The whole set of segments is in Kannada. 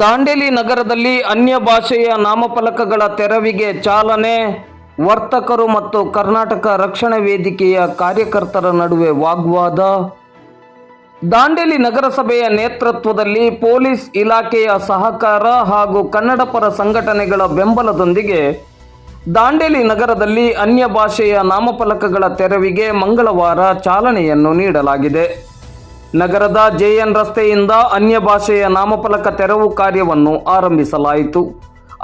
ದಾಂಡೇಲಿ ನಗರದಲ್ಲಿ ಅನ್ಯ ಭಾಷೆಯ ನಾಮಫಲಕಗಳ ತೆರವಿಗೆ ಚಾಲನೆ, ವರ್ತಕರು ಮತ್ತು ಕರ್ನಾಟಕ ರಕ್ಷಣಾ ವೇದಿಕೆಯ ಕಾರ್ಯಕರ್ತರ ನಡುವೆ ವಾಗ್ವಾದ. ದಾಂಡೇಲಿ ನಗರಸಭೆಯ ನೇತೃತ್ವದಲ್ಲಿ ಪೊಲೀಸ್ ಇಲಾಖೆಯ ಸಹಕಾರ ಹಾಗೂ ಕನ್ನಡಪರ ಸಂಘಟನೆಗಳ ಬೆಂಬಲದೊಂದಿಗೆ ದಾಂಡೇಲಿ ನಗರದಲ್ಲಿ ಅನ್ಯ ಭಾಷೆಯ ನಾಮಫಲಕಗಳ ತೆರವಿಗೆ ಮಂಗಳವಾರ ಚಾಲನೆಯನ್ನು ನೀಡಲಾಗಿದೆ. ನಗರದ ಜೆಎನ್ ರಸ್ತೆಯಿಂದ ಅನ್ಯ ಭಾಷೆಯ ನಾಮಫಲಕ ತೆರವು ಕಾರ್ಯವನ್ನು ಆರಂಭಿಸಲಾಯಿತು.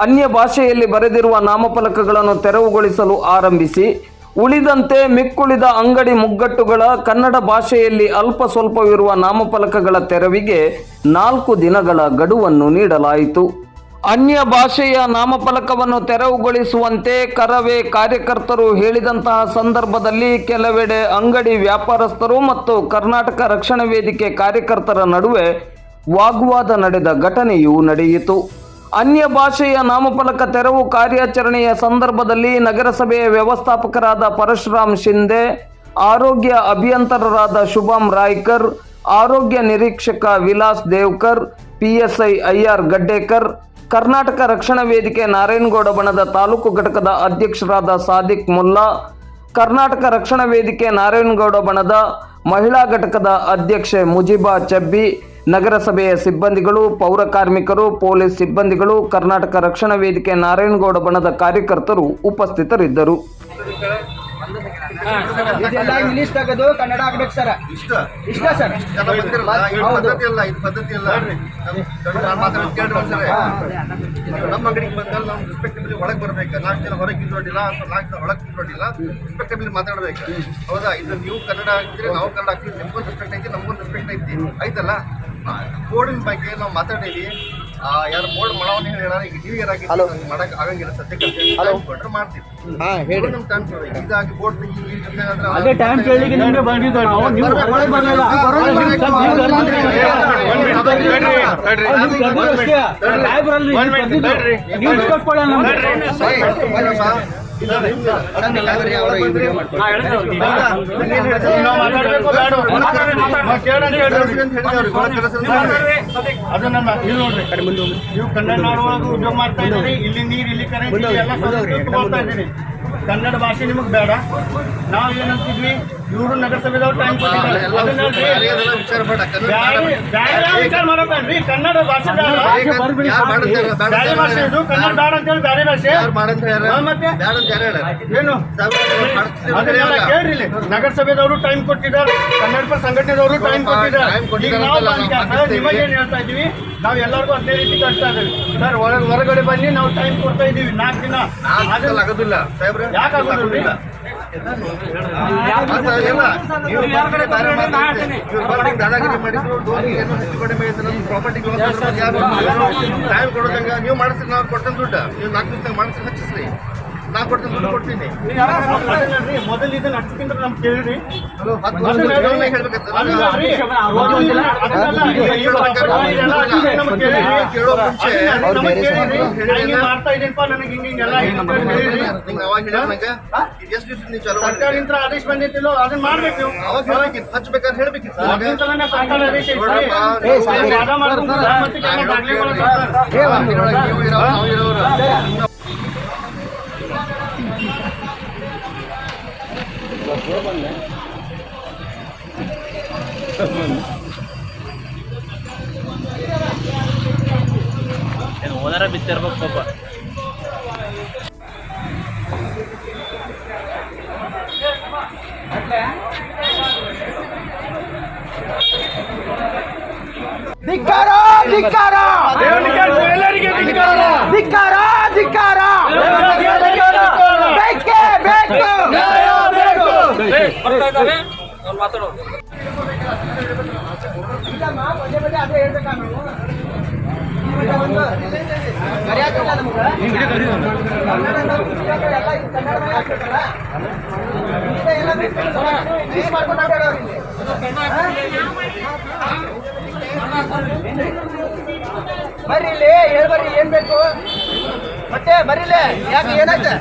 ಅನ್ಯ ಭಾಷೆಯಲ್ಲಿ ಬರೆದಿರುವ ನಾಮಫಲಕಗಳನ್ನು ತೆರವುಗೊಳಿಸಲು ಆರಂಭಿಸಿ, ಉಳಿದಂತೆ ಮಿಕ್ಕುಳಿದ ಅಂಗಡಿ ಮುಗ್ಗಟ್ಟುಗಳ ಕನ್ನಡ ಭಾಷೆಯಲ್ಲಿ ಅಲ್ಪ ಸ್ವಲ್ಪವಿರುವ ನಾಮಫಲಕಗಳ ತೆರವಿಗೆ ನಾಲ್ಕು ದಿನಗಳ ಗಡುವನ್ನು ನೀಡಲಾಯಿತು. ಅನ್ಯ ಭಾಷೆಯ ನಾಮಫಲಕವನ್ನು ತೆರವುಗೊಳಿಸುವಂತೆ ಕರವೇ ಕಾರ್ಯಕರ್ತರು ಹೇಳಿದಂತಹ ಸಂದರ್ಭದಲ್ಲಿ ಕೆಲವೆಡೆ ಅಂಗಡಿ ವ್ಯಾಪಾರಸ್ಥರು ಮತ್ತು ಕರ್ನಾಟಕ ರಕ್ಷಣಾ ವೇದಿಕೆ ಕಾರ್ಯಕರ್ತರ ನಡುವೆ ವಾಗ್ವಾದ ನಡೆದ ಘಟನೆಯು ನಡೆಯಿತು. ಅನ್ಯ ಭಾಷೆಯ ನಾಮಫಲಕ ತೆರವು ಕಾರ್ಯಾಚರಣೆಯ ಸಂದರ್ಭದಲ್ಲಿ ನಗರಸಭೆಯ ವ್ಯವಸ್ಥಾಪಕರಾದ ಪರಶುರಾಮ್ ಶಿಂದೆ, ಆರೋಗ್ಯ ಅಭಿಯಂತರರಾದ ಶುಭಂ ರಾಯ್ಕರ್, ಆರೋಗ್ಯ ನಿರೀಕ್ಷಕ ವಿಲಾಸ್ ದೇವ್ಕರ್ ಪಿಎಸ್ಐ ಐಆರ್ ಗಡ್ಡೇಕರ್ ಕರ್ನಾಟಕ ರಕ್ಷಣಾ ವೇದಿಕೆ ನಾರಾಯಣಗೌಡ ಬಣದ ತಾಲೂಕು ಘಟಕದ ಅಧ್ಯಕ್ಷರಾದ ಸಾದಿಕ್ ಮುಲ್ಲಾ, ಕರ್ನಾಟಕ ರಕ್ಷಣಾ ವೇದಿಕೆ ನಾರಾಯಣಗೌಡ ಬಣದ ಮಹಿಳಾ ಘಟಕದ ಅಧ್ಯಕ್ಷೆ ಮುಜಿಬಾ ಚಬ್ಬಿ, ನಗರಸಭೆಯ ಸಿಬ್ಬಂದಿಗಳು, ಪೌರ ಕಾರ್ಮಿಕರು, ಪೊಲೀಸ್ ಸಿಬ್ಬಂದಿಗಳು, ಕರ್ನಾಟಕ ರಕ್ಷಣಾ ವೇದಿಕೆ ನಾರಾಯಣಗೌಡ ಬಣದ ಕಾರ್ಯಕರ್ತರು ಉಪಸ್ಥಿತರಿದ್ದರು. ಇದೆಲ್ಲ ಇಂಗ್ಲಿಷ್ ತೆಗೆದು ಕನ್ನಡ ಆಗ್ಬೇಕು ಸರ್. ಇಷ್ಟ. ಇಷ್ಟ ಸರ್. ಪದ್ಧತಿ ಅಲ್ಲ ಇದು ಪದ್ಧತಿ ಅಲ್ಲ ನಮ್ಮ ಅಂಗಡಿಗೆ ಬಂದಾಗ ನಾವು ರೆಸ್ಪೆಕ್ಟಬಲಿ ಒಳಗೆ ಬರ್ಬೇಕು. ನಾಲ್ಕು ಜನ ಹೊರಗೆ ನಿಂತ್ಕೊಂಡಿಲ್ಲ ಅಥವಾ ನಾಲ್ಕು ಜನ ಒಳಗೆ ನಿಂತ್ಕೊಂಡಿಲ್ಲ. ರೆಸ್ಪೆಕ್ಟಬಲಿ ಮಾತಾಡ್ಬೇಕು. ಹೌದಾ? ಇದು ನೀವು ಕನ್ನಡ ಹಾಕ್ತೀರಿ ನಾವು ಕನ್ನಡ ಹಾಕ್ತೀವಿ ನಿಮ್ಗೊಂದು ರೆಸ್ಪೆಕ್ಟ್ ಐತಿ ನಮ್ಗೊಂದು ರೆಸ್ಪೆಕ್ಟ್ ಐತಿ. ಆಯ್ತಲ್ಲ? ಕೋಡಿನ ಬಗ್ಗೆ ನಾವು ಮಾತಾಡೀವಿ ಯಾರು ಬೋರ್ಡ್ ಮಾಡವನ್ನ ಹೇಳ ಈಗ ನೀವು ಯಾರಾಗಿ ಮಾಡಕ್ ಆಗಂಗಿಲ್ಲ ಸದ್ಯಕ್ಕೆ ಕೊಟ್ರೆ ಮಾಡ್ತೀವಿ. ಹಾ ಹೇಳಿ. ಟೈಮ್ ಇದಾಗಿ ಬೋರ್ಡ್ ಅದೇ ಟೈಮ್ ಕೇಳಿಗೆ ನಿಮಗೆ ಬಂದಿದ್ದು ನಾವು ನೀವು ಒಳಗೆ ಬರಲಿಲ್ಲ ನೀವು ಕನ್ನಡ ಉದ್ಯೋಗ ಮಾಡ್ತಾ ಇದ್ದೀರಿ ಇಲ್ಲಿ ನೀರು ಇಲ್ಲಿ ಕರೆಂಟ್ ಎಲ್ಲ ಕನ್ನಡ ಭಾಷೆ ನಿಮಗೆ ಬೇಡ. ನಾವು ಏನಂತಿದ್ವಿ ಇವರು ನಗರಸಭೆದವ್ರು ಟೈಮ್ ವಿಚಾರ ಮಾಡಬೇಡ್ರಿ ಕನ್ನಡ ಭಾಷೆ ಬೇಡ. ಭಾಷೆ ಇದು ಕನ್ನಡ ಬೇಡ ಅಂತೇಳಿ ಭಾಷೆ? ಮತ್ತೆ? ಏನು. ಕೇಳ್ರಿ ನಗರಸಭೆದವರು ಟೈಮ್ ಕೊಟ್ಟಿದ್ದಾರೆ. ಕನ್ನಡ ಪರ ಸಂಘಟನೆದವರು ಟೈಮ್ ಕೊಟ್ಟಿದ್ದಾರೆ. ನಾವು. ನಿಮಗೆ ಏನ್ ಹೇಳ್ತಾ ಇದೀವಿ ನಾವು ಎಲ್ಲರಿಗೂ ಅದೇ ರೀತಿ ಕಳ್ತಾ ಇದ್ದೀವಿ. ಸರ್ ಹೊರಗೆ ಹೊರಗಡೆ ಬನ್ನಿ ನಾವು ಟೈಮ್ ಕೊಡ್ತಾ ಇದೀವಿ ನಾಲ್ಕು ದಿನ. ಆಗೋದಿಲ್ಲ. ಯಾಕೆ ಆಗೋದಿಲ್ಲ? ದಾದಾಗಿರಿ ಮಾಡಿದ್ರು, ಏನೋ ಹೆಚ್ಚು ಕಡಿಮೆ ಪ್ರಾಪರ್ಟಿ ಟೈಮ್ ಕೊಡೋದಂಗ. ನೀವು ಮಾಡಿಸ್ರಿ ನಾವು ಕೊಟ್ಟಂತ ದುಡ್ಡು. ನೀವು ನಾಲ್ಕು ದಿವಸ ಮಾಡಿಸ್ರಿ ಹಚ್ಚಿಸ್ರಿ. ನಾ ಕೊಡ್ತೀನಿ ದುಡ್ಡು ಕೊಡ್ತೀನಿ ಮೊದಲು ಇದನ್ನ ಹಚ್ಚಿದ್ರೆ ನಮ್ಗೆ ಕೇಳ್ರಿ. ಕೇಳೋ ಮುಂಚೆ ಮಾಡ್ತಾ ಇದೀನಪ್ಪ ನನಗೆ ಅವಾಗ ಎಷ್ಟು ದಿವಸ ನೀವು ಚಾಲು ಮಾಡಿದ್ರಿ ಸರ್ಕಾರದಿಂದ ಆದೇಶ ಬಂದಿತ್ತಿಲ್ಲೋ ಅದನ್ನ ಮಾಡ್ಬೇಕು ನೀವು ಅವಾಗ ಹೇಳ್ಬೇಕಿತ್ತು ಹಚ್ಬೇಕಾದ್ರೆ ಸರ್ಕಾರ ಆದೇಶ. ನೀವು ಇರೋ ನಾವು ಏನು ಓನರ ಬಿತ್ತಿರ್ಬೇಕು ಪಾಪ. ಧಿಕ್ಕಾರ ಧಿಕ್ಕಾರ. ಧಿಕ್ಕಾರ ಧಿಕ್ಕಾರ. ಬೇಕೇ ಬೇಕು. ಬೇಕು. ಪದೇ ಬರ್ರಿ ಇಲ್ಲಿ ಹೇಳ್ಬರ್ರಿ ಏನ್ ಬೇಕು? ಮತ್ತೆ ಬರೀಲೆ ಯಾಕೆ ಏನಾಯ್ತು?